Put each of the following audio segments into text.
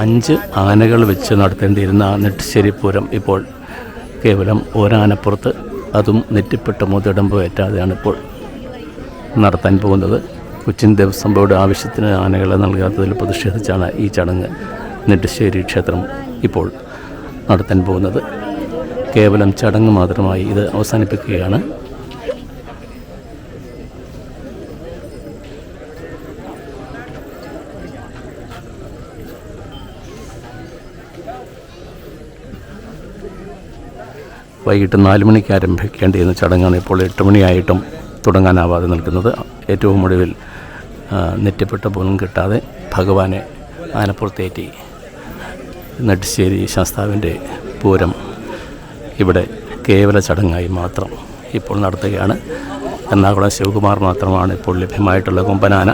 അഞ്ച് ആനകൾ വെച്ച് നടത്തേണ്ടിയിരുന്ന നെട്ടിശ്ശേരി പൂരം ഇപ്പോൾ കേവലം ഒരാനപ്പുറത്ത് അതും നെറ്റിപ്പെട്ട മുതടമ്പ് ഏറ്റാതെയാണ് ഇപ്പോൾ നടത്താൻ പോകുന്നത്. കൊച്ചിൻ ദേവസ്വം ബോർഡ് ആവശ്യത്തിന് ആനകളെ നൽകാത്തതിൽ പ്രതിഷേധിച്ചാണ് ഈ ചടങ്ങ് നെട്ടിശ്ശേരി ക്ഷേത്രം ഇപ്പോൾ നടത്താൻ പോകുന്നത്. കേവലം ചടങ്ങ് മാത്രമായി ഇത് അവസാനിപ്പിക്കുകയാണ്. വൈകിട്ട് നാല് മണിക്ക് ആരംഭിക്കേണ്ടിയിരുന്ന ചടങ്ങാണ് ഇപ്പോൾ എട്ട് മണിയായിട്ടും തുടങ്ങാനാവാതെ നിൽക്കുന്നത്. ഏറ്റവും ഒടുവിൽ നെറ്റപ്പെട്ട പോലും കിട്ടാതെ ഭഗവാനെ ആനപ്പുറത്തേറ്റി നെട്ടിശ്ശേരി ശാസ്താവിന്റെ പൂരം ഇവിടെ കേവല ചടങ്ങായി മാത്രം ഇപ്പോൾ നടത്തുകയാണ്. എറണാകുളം ശിവകുമാർ മാത്രമാണ് ഇപ്പോൾ ലഭ്യമായിട്ടുള്ള കൊമ്പനാന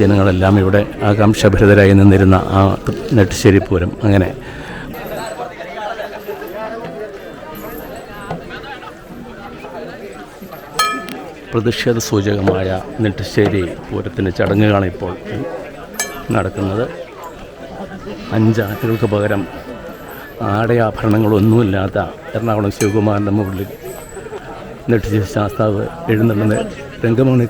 ജനങ്ങളെല്ലാം ഇവിടെ ആകാംക്ഷഭരിതരായി നിന്നിരുന്ന ആ നെട്ടിശ്ശേരി പൂരം അങ്ങനെ പ്രതിഷേധ സൂചകമായ നെട്ടിശ്ശേരി പൂരത്തിന്റെ ചടങ്ങുകളാണ് ഇപ്പോൾ നടക്കുന്നത്. അഞ്ചാറ്റുകൾക്ക് പകരം ആടയാഭരണങ്ങളൊന്നുമില്ലാത്ത എറണാകുളം ശിവകുമാറിന്റെ മുകളിൽ നെട്ടിശ്ശേരി ശാസ്താവ് എഴുന്നള്ളുന്ന രംഗമാണ്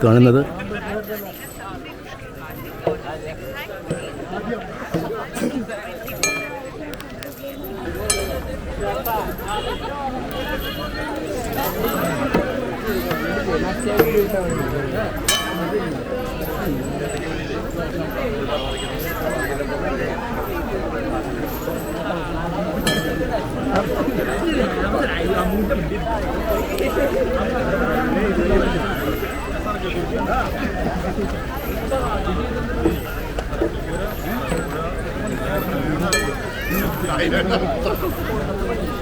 ഈ കാണുന്നത്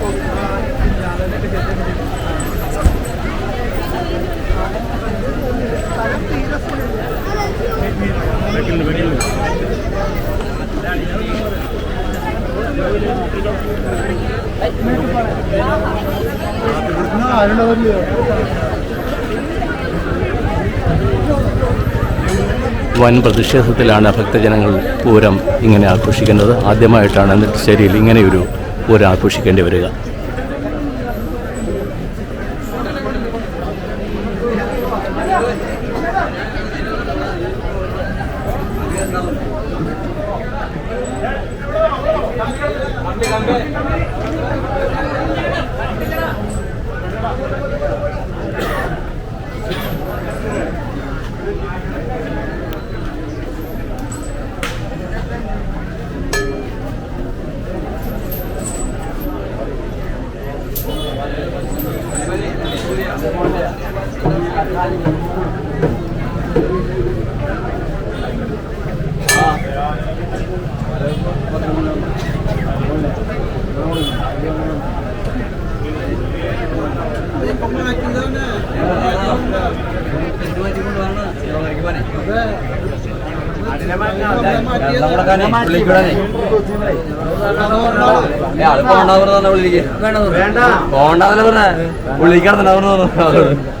വൻ പ്രതിഷേധത്തിലാണ് ഭക്തജനങ്ങൾ പൂരം ഇങ്ങനെ ആഘോഷിക്കുന്നത്. ആദ്യമായിട്ടാണ് നെട്ടിശ്ശേരിയിൽ ഇങ്ങനെയൊരു പൂരം ആഘോഷിക്കേണ്ടി വരിക. പോണ്ടാന്നല്ലേ പറഞ്ഞ പുള്ളിക്കാണെന്ന് പറഞ്ഞു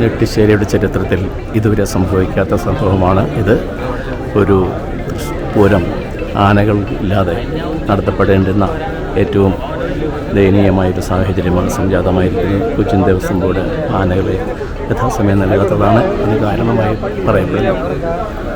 നെട്ടിശ്ശേരിയുടെ ചരിത്രത്തിൽ ഇതുവരെ സംഭവിക്കാത്ത സംഭവമാണ് ഇത്. ഒരു പൂരം ആനകൾ ഇല്ലാതെ നടത്തപ്പെടേണ്ടുന്ന ഏറ്റവും ദയനീയമായൊരു സാഹചര്യമാണ്. സംജാതമായിരിക്കുന്നത് കൊച്ചിൻ ദേവസ്വം ബോർഡ് ആനകളെ യഥാസമയം നൽകാത്തതാണ്. അതിന് കാരണമായി പറയപ്പെടുന്നത്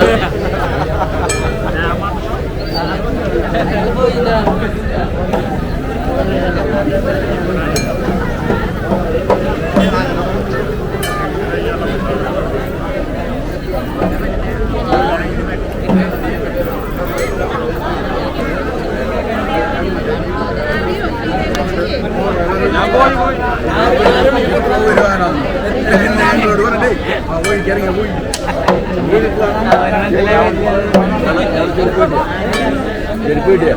Yeah. 最后呢？video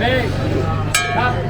Ei, tá?